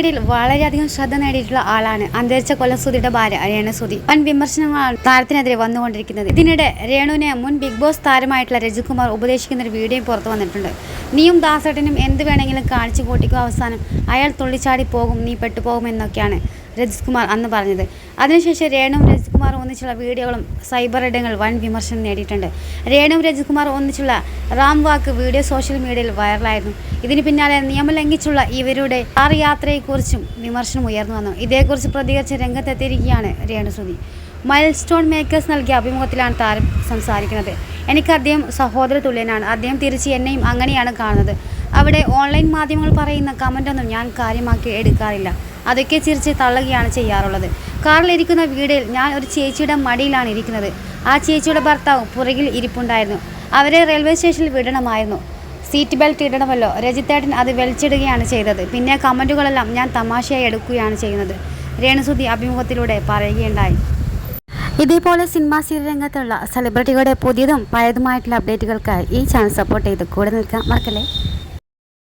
മീഡിയയിൽ വളരെയധികം ശ്രദ്ധ നേടിയിട്ടുള്ള ആളാണ് അന്തരിച്ച കൊല്ലസുതിയുടെ ഭാര്യ രേണു സുധി. വൻ വിമർശനങ്ങളാണ് താരത്തിനെതിരെ വന്നുകൊണ്ടിരിക്കുന്നത്. ഇതിനിടെ രേണുവിനെ മുൻ ബിഗ് ബോസ് താരമായിട്ടുള്ള രജികുമാർ ഉപദേശിക്കുന്ന ഒരു വീഡിയോയും പുറത്തു വന്നിട്ടുണ്ട്. നീയും ദാസേട്ടനും എന്ത് വേണമെങ്കിലും കാണിച്ചു കൂട്ടിക്കും അവസാനം. അയാൾ തുള്ളിച്ചാടി പോകും നീ പെട്ടുപോകും എന്നൊക്കെയാണ് രജിത് കുമാർ അന്ന് പറഞ്ഞത്. അതിനുശേഷം രേണുവും രജിത് കുമാർ ഒന്നിച്ചുള്ള വീഡിയോകളും സൈബർ ഇടങ്ങൾ വൻ വിമർശനം നേടിയിട്ടുണ്ട്. രേണുവും രജിത് കുമാർ ഒന്നിച്ചുള്ള റാം വാക്ക് വീഡിയോ സോഷ്യൽ മീഡിയയിൽ വൈറലായിരുന്നു. ഇതിന് പിന്നാലെ നിയമം ലംഘിച്ചുള്ള ഇവരുടെ കാർ യാത്രയെക്കുറിച്ചും വിമർശനം ഉയർന്നു വന്നു. ഇതേക്കുറിച്ച് പ്രതികരിച്ച് രംഗത്തെത്തിയിരിക്കുകയാണ് രേണുസുതി മൈൽ സ്റ്റോൺ മേക്കേഴ്സ് നൽകിയ അഭിമുഖത്തിലാണ് താരം സംസാരിക്കുന്നത്. എനിക്ക് അദ്ദേഹം സഹോദര തുല്യനാണ്. അദ്ദേഹം തിരിച്ച് എന്നെയും അങ്ങനെയാണ് കാണുന്നത്. അവിടെ ഓൺലൈൻ മാധ്യമങ്ങൾ പറയുന്ന കമന്റൊന്നും ഞാൻ കാര്യമാക്കി എടുക്കാറില്ല. അതൊക്കെ ചിരിച്ച് തള്ളുകയാണ് ചെയ്യാറുള്ളത്. കാറിലിരിക്കുന്ന വീടിൽ ഞാൻ ഒരു ചേച്ചിയുടെ മടിയിലാണ് ഇരിക്കുന്നത്. ആ ചേച്ചിയുടെ ഭർത്താവ് പുറകിൽ ഇരിപ്പുണ്ടായിരുന്നു. അവരെ റെയിൽവേ സ്റ്റേഷനിൽ വിടണമായിരുന്നു. Seat belt ഇടണമല്ലോ. രജിത്തേട്ടൻ അത് വലിച്ചിടുകയാണ് ചെയ്തത്. പിന്നെ കമന്റുകളെല്ലാം ഞാൻ തമാശയായി എടുക്കുകയാണ് ചെയ്യുന്നത്. രേണുസുതി അഭിമുഖത്തിലൂടെ പറയുകയുണ്ടായി. ഇതേപോലെ സിനിമാ സീരിയൽ രംഗത്തുള്ള സെലിബ്രിറ്റികളുടെ പുതിയതും പഴയതുമായിട്ടുള്ള അപ്ഡേറ്റുകൾക്കായി ഈ ചാനൽ സപ്പോർട്ട് ചെയ്ത് കൂടെ നിൽക്കാൻ മറക്കല്ലേ?